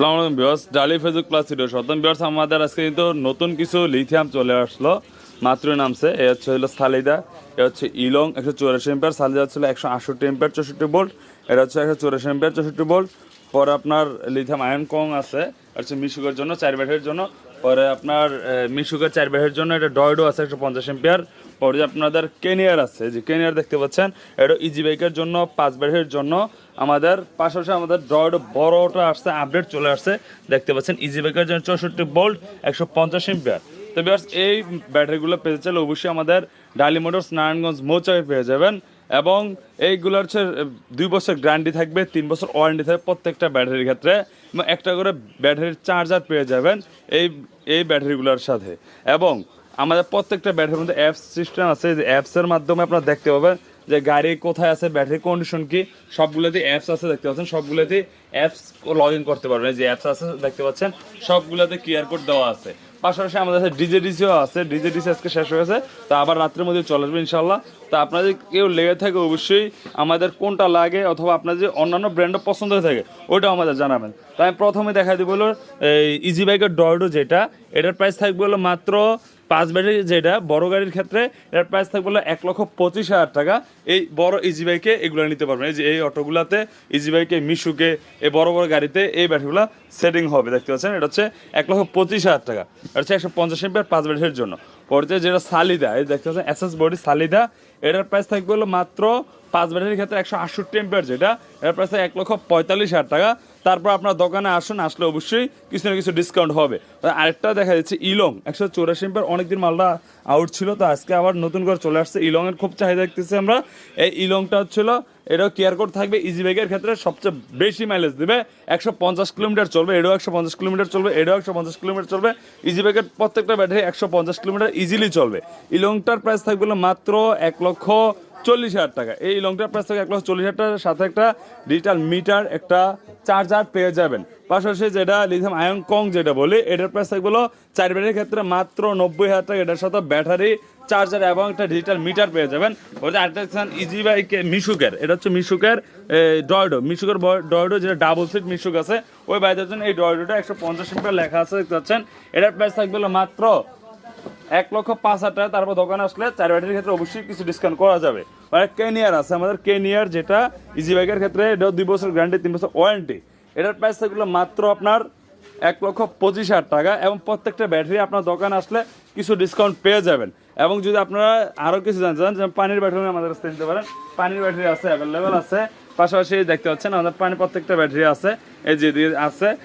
সালাম আলাইকুম বিয়ার্স ডালি ফেসবুক প্লাস ভিডিও সতম বিয়স আমাদের আজকে কিন্তু নতুন কিছু লিথিয়াম চলে আসলো, মাত্র নামছে, এ হচ্ছে হলো সালিদা, এ হচ্ছে ইলং, একশো চুরাশি এম্পিয়ার সালিদা হচ্ছিল একশো আটষট্টি এম্পিয়ার চৌষট্টি বোল্ট এটা হচ্ছে একশো চুরাশি এম্পিয়ার চৌষট্টি বোল্ট পরে আপনার লিথিয়াম আয়ন কং আছে হচ্ছে মিশুকের জন্য, চার ব্যাটের জন্য পরে আপনার মিশুকের চার ব্যাটের জন্য এটা ডয়ডো আছে একশো পঞ্চাশ এম্পিয়ার। পরে আপনাদের কেনিয়ার আছে, যে কেনিয়ার দেখতে পাচ্ছেন, এটা ইজি বাইকের জন্য, পাঁচ ব্যাটের জন্য। আমাদের পাশাপাশি আমাদের ডয়েড বড়টা আসছে আপডেট চলে আসছে। দেখতে পাচ্ছেন ইজি বাইকের জন্য চৌষট্টি বোল্ট একশো পঞ্চাশ এম্পিয়ার। তো বিয়ার্স এই ব্যাটারিগুলো পেতে চাইলে অবশ্যই আমাদের ডালি মোটরস নারায়ণগঞ্জ মৌচাকে পেয়ে যাবেন। এবং এইগুলোর হচ্ছে দুই বছর গ্যারান্টি থাকবে, তিন বছর ওয়ারেন্টি থাকবে প্রত্যেকটা ব্যাটারির ক্ষেত্রে। এবং একটা করে ব্যাটারির চার্জার পেয়ে যাবেন এই এই ব্যাটারিগুলোর সাথে। এবং আমাদের প্রত্যেকটা ব্যাটারির মধ্যে অ্যাপস সিস্টেম আছে, যে অ্যাপসের মাধ্যমে আপনারা দেখতে পাবেন যে গাড়ি কোথায় আছে ব্যাটারি কন্ডিশন কি, সবগুলোতেই অ্যাপস আছে, দেখতে পাচ্ছেন সবগুলোতে অ্যাপস লগ ইন করতে পারবেন। যে অ্যাপস আছে, দেখতে পাচ্ছেন, সবগুলোতে কিউআর কোড দেওয়া আছে। পাশাপাশি আমাদের কাছে ডিজে ডিসিও আছে। ডিজেডিসি আজকে শেষ হয়ে গেছে। তো আবার রাত্রের মধ্যে চলে আসবে ইনশাল্লাহ তো আপনাদের কেউ লেগে থাকে, অবশ্যই আমাদের কোনটা লাগে অথবা আপনার যে অন্যান্য ব্র্যান্ডও পছন্দ হয়ে থাকে, ওইটাও আমাদের জানাবেন। তো আমি প্রথমে দেখা দিব হলো, এই ইজি বাইকের ডয়ডো যেটা, এটার প্রাইস থাকবে হলো মাত্র পাঁচ ব্যাটারি যেটা, বড় গাড়ির ক্ষেত্রে, এটার প্রাইস থাকবে হলো এক লক্ষ পঁচিশ হাজার টাকা। এই বড় ইজি বাইকে এগুলো নিতে পারবেন। এই যে এই অটোগুলাতে ইজি বাইকে মিশুকে এই বড় বড় গাড়িতে এই ব্যাটারিগুলো সেটিং হবে, দেখতে পাচ্ছেন? এটা হচ্ছে এক লক্ষ পঁচিশ হাজার টাকা। এটা হচ্ছে একশো পঞ্চাশ এমপিয়ার পাঁচ ব্যাটারির জন্য। পরে যেটা সালিদা, এই দেখতে পাচ্ছেন এস এস বডি সালিদা এটার প্রাইস থাকবে হলো মাত্র পাঁচ ব্যাটারির ক্ষেত্রে একশো আটষট্টি এমপিয়ার যেটা। এটার প্রাইস এক লক্ষ পঁয়তাল্লিশ হাজার টাকা। তারপর আপনার দোকানে আসুন, আসলে অবশ্যই কিছু না কিছু ডিসকাউন্ট হবে। আরেকটা দেখা যাচ্ছে ইলং, একশো চৌরাশি এমপিয়ার অনেকদিন মালটা আউট ছিল, তো আজকে আবার নতুন করে চলে আসছে। ইলংয়ের খুব চাহিদা দেখতেছি আমরা। এই ইলংটা হচ্ছিল এটাও কেয়ার কোড থাকবে ইজি বাইকের ক্ষেত্রে সবচেয়ে বেশি মাইলেজ দেবে। একশো পঞ্চাশ কিলোমিটার চলবে, এটাও একশো পঞ্চাশ কিলোমিটার চলবে, এটাও একশো পঞ্চাশ কিলোমিটার চলবে। ইজি বাইকের প্রত্যেকটা ব্যাটারি একশো পঞ্চাশ কিলোমিটার ইজিলি চলবে। ইলংটার প্রাইস থাকবে মাত্র এক লক্ষ চল্লিশ হাজার টাকা। এই লংটার প্রাইস থেকে এক লক্ষ চল্লিশ হাজার টাকার সাথে একটা ডিজিটাল মিটার একটা চার্জার পেয়ে যাবেন। পাশাপাশি যেটা লিথিয়াম আয়ন কং যেটা বলি, এটার প্রাইস থাকবে হলো চার ব্যাটারির ক্ষেত্রে মাত্র নব্বই হাজার টাকা। এটার সাথে ব্যাটারি চার্জার এবং একটা ডিজিটাল মিটার পেয়ে যাবেন। যে আরেকটা ইজি বাইকে মিশুকের এটা হচ্ছে মিশুকের ডয়ডো মিশুকের ডয়ডো যেটা ডাবল সিট মিশুক আছে, ওই বাইকের জন্য এই ডয়ডোটা একশো পঞ্চাশ লেখা আছে, দেখতে পাচ্ছেন। এটার প্রাইস থাকবে মাত্র এক লক্ষ পাঁচ হাজার টাকা তারপর দোকানে আসলে চার ব্যাটারির ক্ষেত্রে অবশ্যই কিছু ডিসকাউন্ট করা যাবে। মানে কেনিয়ার আছে, আমাদের কেনিয়ার যেটা ইজি বাইকের ক্ষেত্রে এটাও দুই বছর গ্যারান্টি তিন বছর ওয়ারেন্টি এটার প্রাইস থাকল মাত্র আপনার এক লক্ষ পঁচিশ হাজার টাকা এবং প্রত্যেকটা ব্যাটারি আপনার দোকানে আসলে কিছু ডিসকাউন্ট পেয়ে যাবেন। এবং যদি আপনারা আরও কিছু জানতে চান, যেমন পানির ব্যাটারি আমাদের কাছে নিতে পারেন। পানির ব্যাটারি আছে অ্যাভেলেবেল আছে। পাশাপাশি দেখতে পাচ্ছেন আমাদের পানি প্রত্যেকটা ব্যাটারি আছে, এই যে আছে।